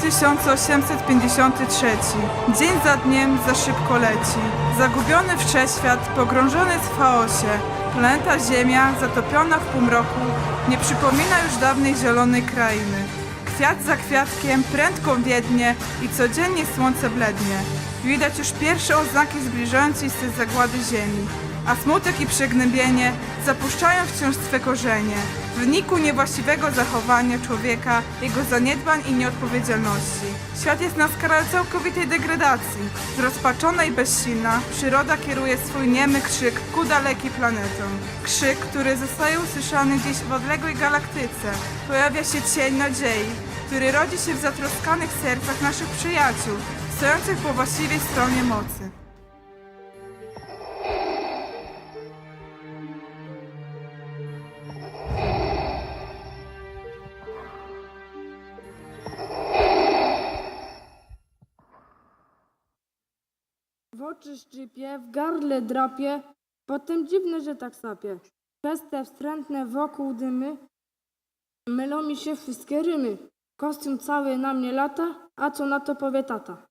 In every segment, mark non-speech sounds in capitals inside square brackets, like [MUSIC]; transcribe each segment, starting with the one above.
2853. Dzień za dniem za szybko leci. Zagubiony wszechświat, pogrążony w chaosie. Planeta Ziemia, zatopiona w półmroku, nie przypomina już dawnej zielonej krainy. Kwiat za kwiatkiem prędko wiednie i codziennie słońce blednie. Widać już pierwsze oznaki zbliżającej się zagłady ziemi, a smutek i przygnębienie zapuszczają wciąż swe korzenie. W wyniku niewłaściwego zachowania człowieka, jego zaniedbań i nieodpowiedzialności. Świat jest na skalę całkowitej degradacji. Zrozpaczona i bezsilna, przyroda kieruje swój niemy krzyk ku dalekim planetom. Krzyk, który zostaje usłyszany gdzieś w odległej galaktyce. Pojawia się cień nadziei, który rodzi się w zatroskanych sercach naszych przyjaciół, stojących po właściwej stronie mocy. Oczy szczypie, w gardle drapie, potem dziwne, że tak sapie. Przez te wstrętne wokół dymy mylą mi się wszystkie rymy. Kostium cały na mnie lata, a co na to powie tata?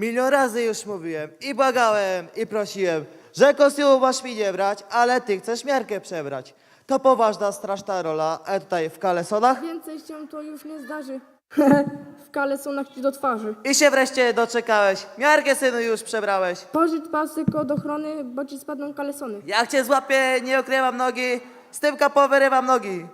Milion razy już mówiłem i błagałem i prosiłem, że kostiumu masz mi nie brać, ale ty chcesz miarkę przebrać. To poważna, straszna rola, a tutaj w kalesonach Więcej się to już nie zdarzy. [LAUGHS] w kalesonach ci do twarzy. i się wreszcie doczekałeś. Miarkę synu już przebrałeś. Pożycz pasyk od ochrony, bo ci spadną kalesony. Jak cię złapię, nie okrywam nogi, z tyłka powyrywam nogi.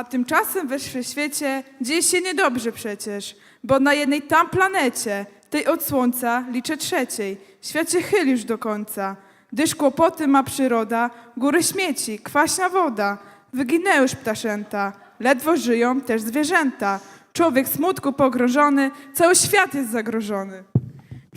A tymczasem we świecie dzieje się niedobrze przecież, bo na jednej tam planecie, tej od Słońca, liczę trzeciej, świat się chyli już do końca. Gdyż kłopoty ma przyroda, góry śmieci, kwaśna woda, wyginęły już ptaszęta, ledwo żyją też zwierzęta. Człowiek smutku pogrążony, cały świat jest zagrożony.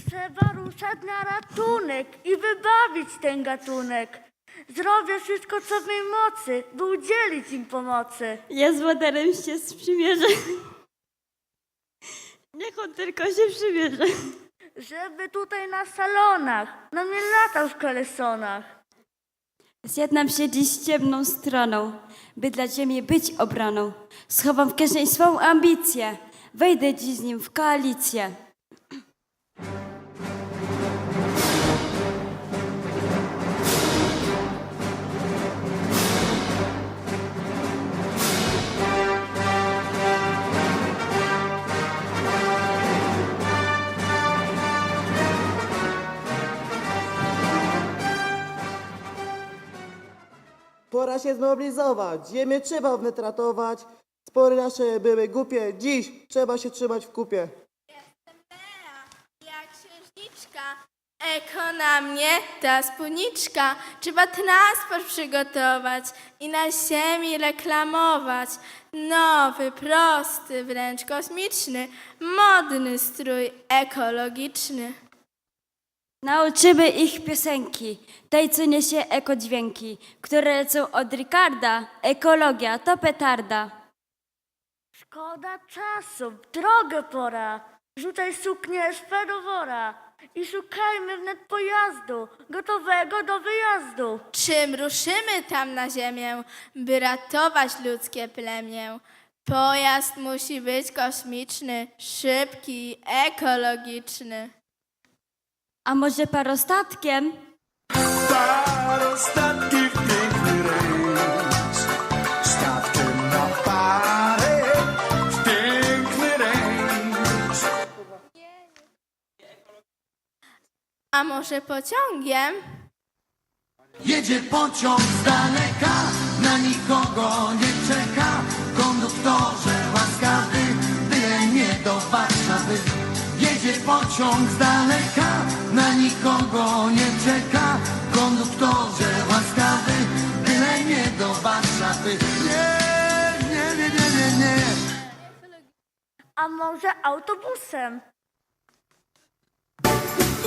Trzeba ruszać na ratunek i wybawić ten gatunek. Zrobię wszystko, co w mej mocy, by udzielić im pomocy. Ja z łoderem się sprzymierzę. Niech on tylko się przymierze. Żeby tutaj na salonach na mnie latał w kalesonach. Zjednam się dziś z ciemną stroną, by dla ziemi być obraną. Schowam w kieszeni swą ambicję. Wejdę dziś z nim w koalicję. Pora się zmobilizować, ziemię trzeba wnet ratować. Spory nasze były głupie, dziś trzeba się trzymać w kupie. Lea, jak księżniczka. Eko na mnie, ta spódniczka. Trzeba transport przygotować i na ziemi reklamować. Nowy, prosty, wręcz kosmiczny, modny strój ekologiczny. Nauczymy ich piosenki, tej co niesie ekodźwięki, które lecą od Ricarda. Ekologia to petarda. Szkoda czasu, drogę pora. Rzucaj suknię do wora i szukajmy wnet pojazdu, gotowego do wyjazdu. Czym ruszymy tam na ziemię, by ratować ludzkie plemię? Pojazd musi być kosmiczny, szybki, ekologiczny. A może parostatkiem? Parostatki w piękny rejs Stawkiem na parę w piękny rejs A może pociągiem? Jedzie pociąg z daleka, na nikogo nie czeka konduktorze łaskawy, byle nie do Warszawy. Jedzie pociąg z daleka, na nikogo nie czeka. Konduktorze łaskawy, byle nie do Warszawy. Nie, nie, nie, nie, nie, nie. A może autobusem?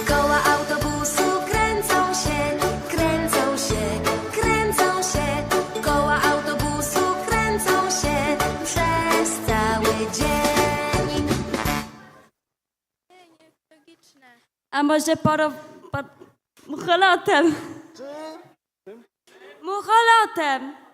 Koła autobusu kręcą się, A może poro... Po, mucholotem? Mucholotem!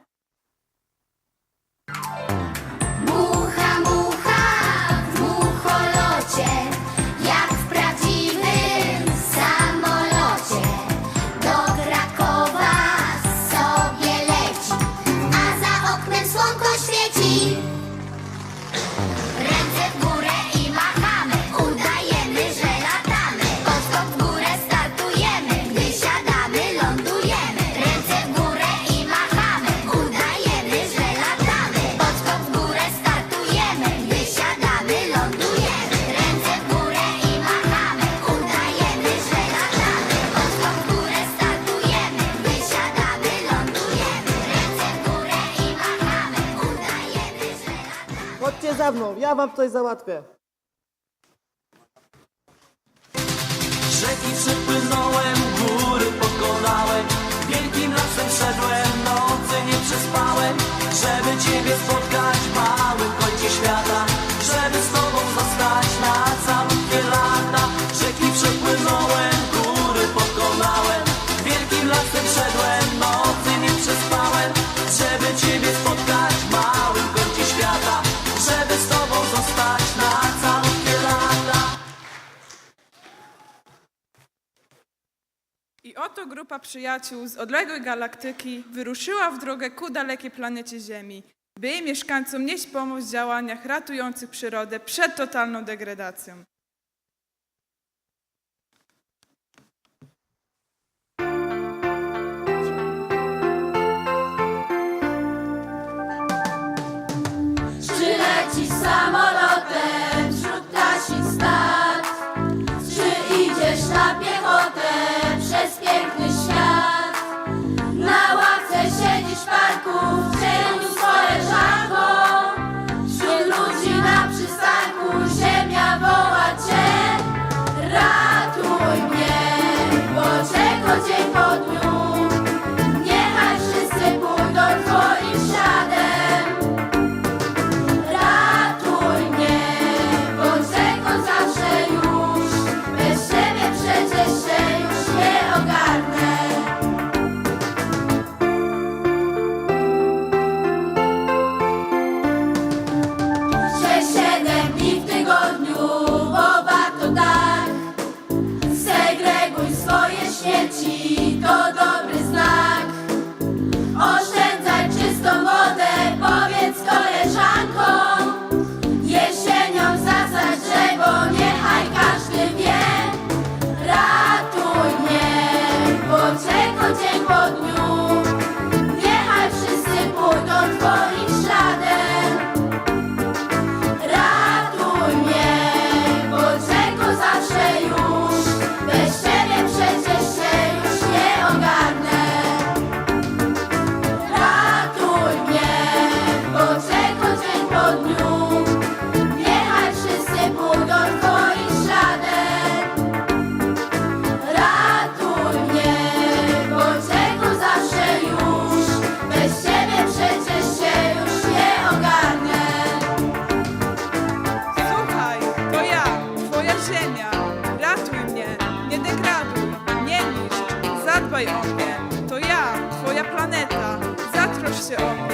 Za mną, ja wam coś załatwię. Rzeki przepłynąłem, góry pokonałem. Wielkim lasem szedłem, nocy nie przespałem. Żeby Ciebie spotkać w małym kącie świata. Żeby z Tobą zostać na całe lata. Rzeki przepłynąłem, góry pokonałem. Wielkim lasem szedłem, nocy nie przespałem. Żeby Ciebie spotkać w Grupa przyjaciół z odległej galaktyki wyruszyła w drogę ku dalekiej planecie Ziemi, by jej mieszkańcom nieść pomoc w działaniach ratujących przyrodę przed totalną degradacją. swoje o. To ja, twoja planeta, zatrosz się o mnie.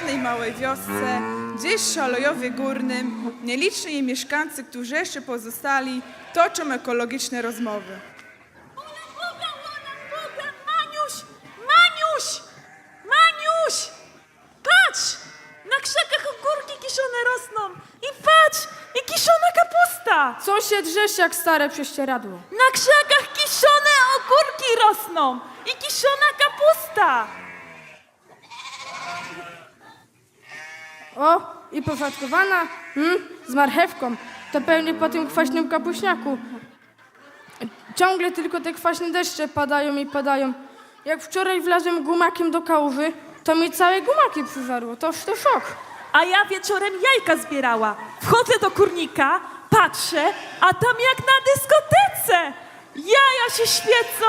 Pewnej małej wiosce, gdzieś w Szalojowie Górnym, nieliczni jej mieszkańcy, którzy jeszcze pozostali, toczą ekologiczne rozmowy. Maniuś, Maniuś, Maniuś! Patrz! Na krzakach ogórki kiszone rosną i patrz! I kiszona kapusta! Co się drzesz jak stare prześcieradło? Na krzakach kiszone ogórki rosną i kiszona kapusta! O, i pofatkowana, hmm, z marchewką. To pewnie po tym kwaśnym kapuśniaku. Ciągle tylko te kwaśne deszcze padają i padają. Jak wczoraj wlazłem gumakiem do kałuży, to mi całe gumaki przyżarło. To, to szok. A ja wieczorem jajka zbierała. Wchodzę do kurnika, patrzę, a tam jak na dyskotece! Jaja się świecą,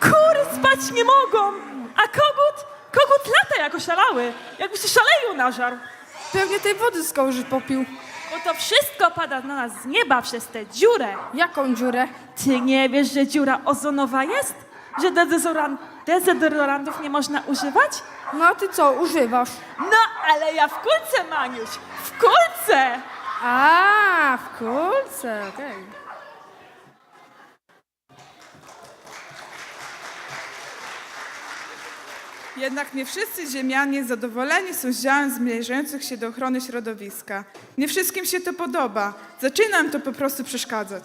kury spać nie mogą, a kogut, kogut lata jak oszalały, jakby się szaleju nażarł. Pewnie tej wody z kałuży popił. Bo to wszystko pada na nas z nieba przez tę dziurę. Jaką dziurę? Ty nie wiesz, że dziura ozonowa jest? Że dezodoran- dezodorantów nie można używać? No a ty co, używasz? No, ale ja w kulce, Maniuś, w kulce! A, w kulce, okej. Jednak nie wszyscy ziemianie zadowoleni są z działań zmierzających się do ochrony środowiska. Nie wszystkim się to podoba. Zaczyna im to po prostu przeszkadzać.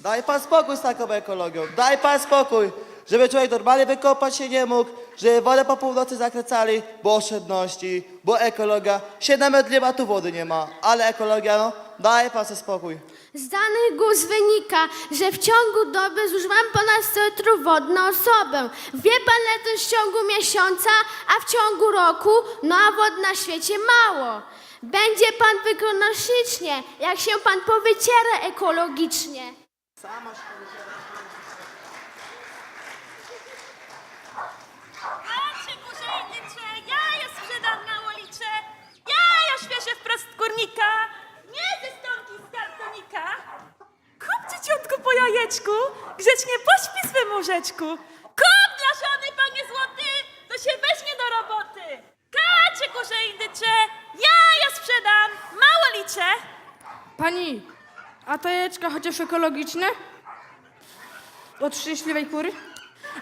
Daj pan spokój z taką ekologią, daj pan spokój, żeby człowiek normalnie wykopać się nie mógł, żeby wodę po północy zakręcali, bo oszczędności, bo ekologia, 7 metrów a tu wody nie ma, ale ekologia, no, daj pan sobie spokój. Z danych GUS wynika, że w ciągu doby zużywam ponad 100 litrów wody na osobę. Wie pan, ile to jest w ciągu miesiąca, a w ciągu roku, no a wody na świecie mało. Będzie pan wyglądał ślicznie, jak się pan powyciera ekologicznie. Patrzcie, kurzejnicze, jaja sprzedam na ulicze, jaja świeże kurnika, nie ze stonki z kartonika. Kupcie ciotku po jajeczku, grzecznie pośpi swym łóżeczku. Kup dla żony, panie złoty, to się weźmie do roboty. Kacie, kurzejnicze, jaja sprzedam, mało liczę. Pani, a te jajeczka chociaż ekologiczne? Od szczęśliwej kury?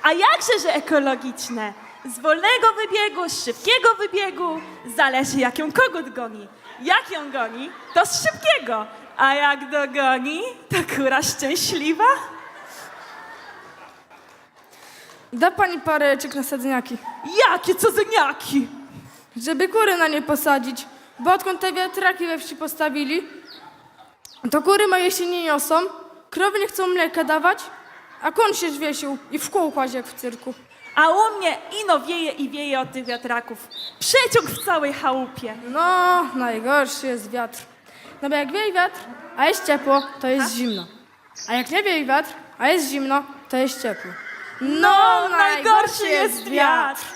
A jakże, że ekologiczne? Z wolnego wybiegu, z szybkiego wybiegu, zależy jak ją kogut goni. Jak ją goni, to z szybkiego, a jak dogoni, to kura szczęśliwa. Da pani parę jajeczek na sadzeniaki, Jakie cudzyniaki! żeby kury na nie posadzić. Bo odkąd te wiatraki we wsi postawili, to kury moje się nie niosą, krowy nie chcą mleka dawać, a koń się zwiesił i w kół łazi jak w cyrku. A u mnie ino wieje i wieje od tych wiatraków. Przeciąg w całej chałupie. No, najgorszy jest wiatr. No bo jak wieje wiatr, a jest ciepło, to jest zimno. A jak nie wieje wiatr, a jest zimno, to jest ciepło. No, najgorszy jest wiatr.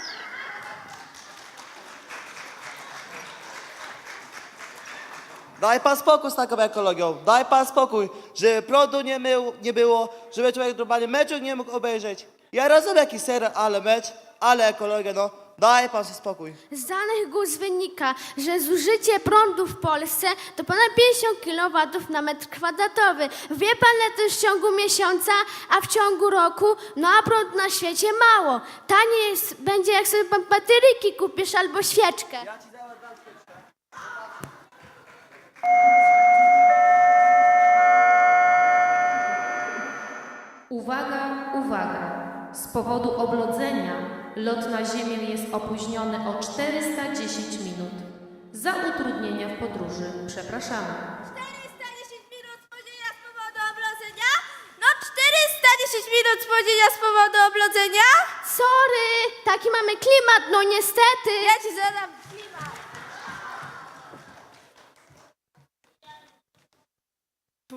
Daj pan spokój z taką ekologią, daj pan spokój, żeby prądu nie, mył, nie było, żeby człowiek normalnie meczu nie mógł obejrzeć. Ja rozumiem jakiś serial, ale mecz, ale ekologia, no, daj pan sobie spokój. Z danych GUS wynika, że zużycie prądu w Polsce to ponad 50 kW na metr kwadratowy. Wie pan, ile to jest w ciągu miesiąca, a w ciągu roku, no a prąd na świecie mało. Taniej jest, będzie jak sobie pan bateryki kupisz albo świeczkę. Uwaga, uwaga! Z powodu oblodzenia lot na Ziemię jest opóźniony o 410 minut. Za utrudnienia w podróży przepraszamy. 410 minut spóźnienia z powodu oblodzenia? No 410 minut spóźnienia z powodu oblodzenia? Sorry, taki mamy klimat, no niestety. Ja ci zadam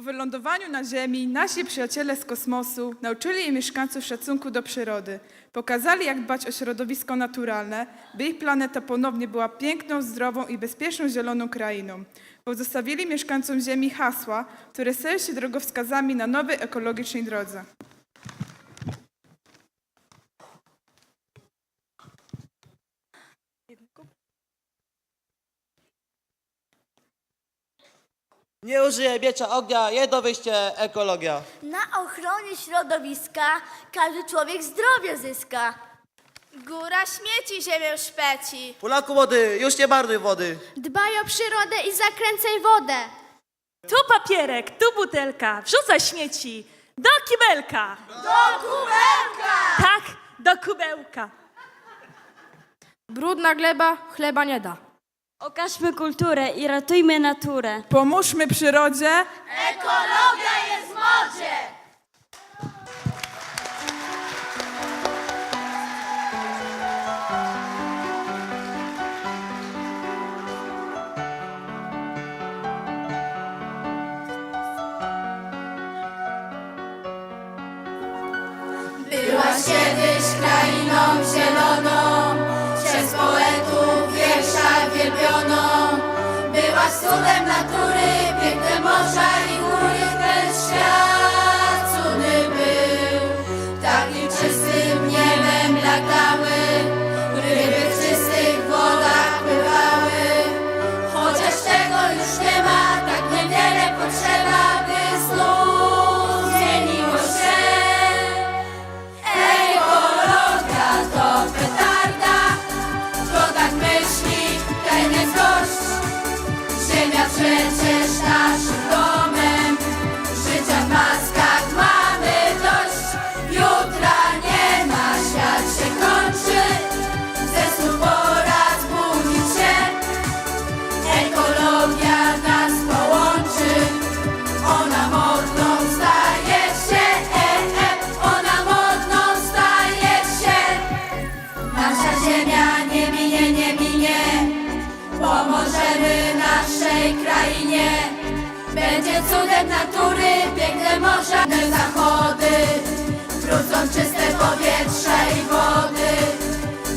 wylądowaniu na Ziemi nasi przyjaciele z kosmosu nauczyli mieszkańców szacunku do przyrody. Pokazali, jak dbać o środowisko naturalne, by ich planeta ponownie była piękną, zdrową i bezpieczną zieloną krainą. Pozostawili mieszkańcom Ziemi hasła, które stają się drogowskazami na nowej ekologicznej drodze. Nie użyję miecza ognia, jedno wyjście ekologia. Na ochronie środowiska każdy człowiek zdrowie zyska. Góra śmieci ziemię szpeci. Polaku wody, już nie marnuj wody. Dbaj o przyrodę i zakręcaj wodę. Tu papierek, tu butelka, wrzucaj śmieci do kibelka. Do kubełka! Tak, do kubełka. Brudna gleba chleba nie da. Okażmy kulturę i ratujmy naturę. Pomóżmy przyrodzie, Ekologia jest w modzie! Byłaś kiedyś krainą zieloną, wielbioną. Byłaś cudem natury, piękne morza i góry, ten świat cudem natury, piękne morza, zachody, wrócą czyste powietrze i wody.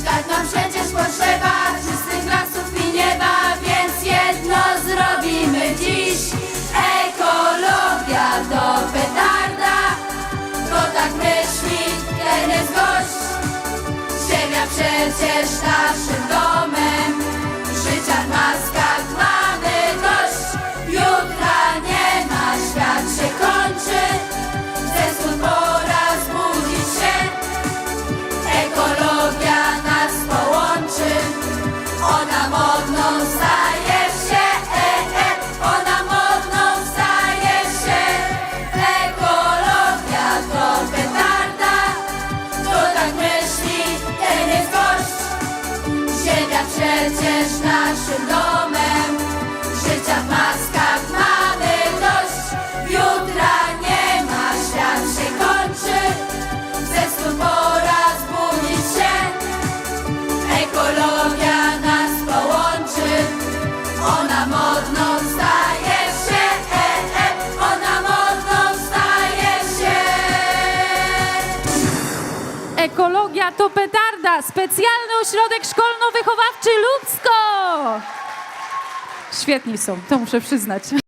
Tak nam przecież potrzeba czystych lasów i nieba, więc jedno zrobimy dziś. Ekologia to petarda, kto tak myśli, ten jest gość. Ziemia przecież naszym przecież naszym domem, życia w maskach mamy dość. Jutra nie ma, świat się kończy, ze snu pora zbudzić się. Ekologia nas połączy, ona modną staje się, e, e, ona modną staje się. Ekologia to Specjalny ośrodek szkolno-wychowawczy Ludzko! Świetni są, to muszę przyznać.